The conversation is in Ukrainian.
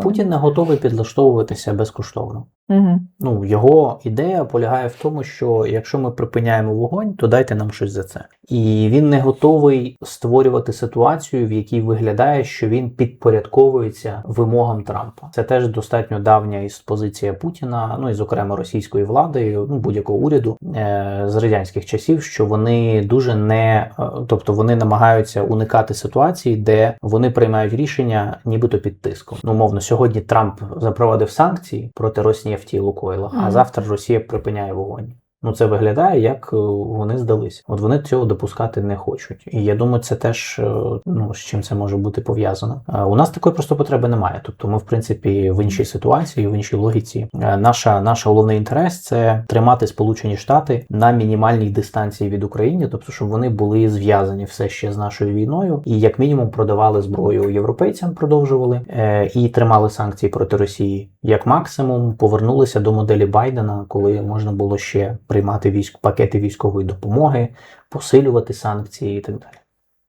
Путін не готовий підлаштовуватися безкоштовно. Ну, його ідея полягає в тому, що якщо ми припиняємо вогонь, то дайте нам щось за це. І він не готовий створювати ситуацію, в якій виглядає, що він підпорядковується вимогам Трампа. Це теж достатньо давня із позиція Путіна, ну і зокрема російської влади, ну будь-якого уряду е- з радянських часів, що вони дуже не, е, тобто вони намагаються уникати ситуації, де вони приймають рішення, нібито під тиском. Ну, мовно, сьогодні Трамп запровадив санкції проти Роснефті і Лукойла, а завтра Росія припиняє вогонь. Ну, це виглядає, як е, вони здалися. От вони цього допускати не хочуть. І я думаю, це теж е, ну з чим це може бути пов'язано. Е, У нас такої просто потреби немає. Тобто, ми, в принципі, в іншій ситуації, в іншій логіці. Е, Наша головний інтерес це тримати Сполучені Штати на мінімальній дистанції від України, тобто, щоб вони були зв'язані все ще з нашою війною, і як мінімум продавали зброю європейцям, продовжували і тримали санкції проти Росії. Як максимум повернулися до моделі Байдена, коли можна було ще приймати військ пакети військової допомоги, посилювати санкції і так далі.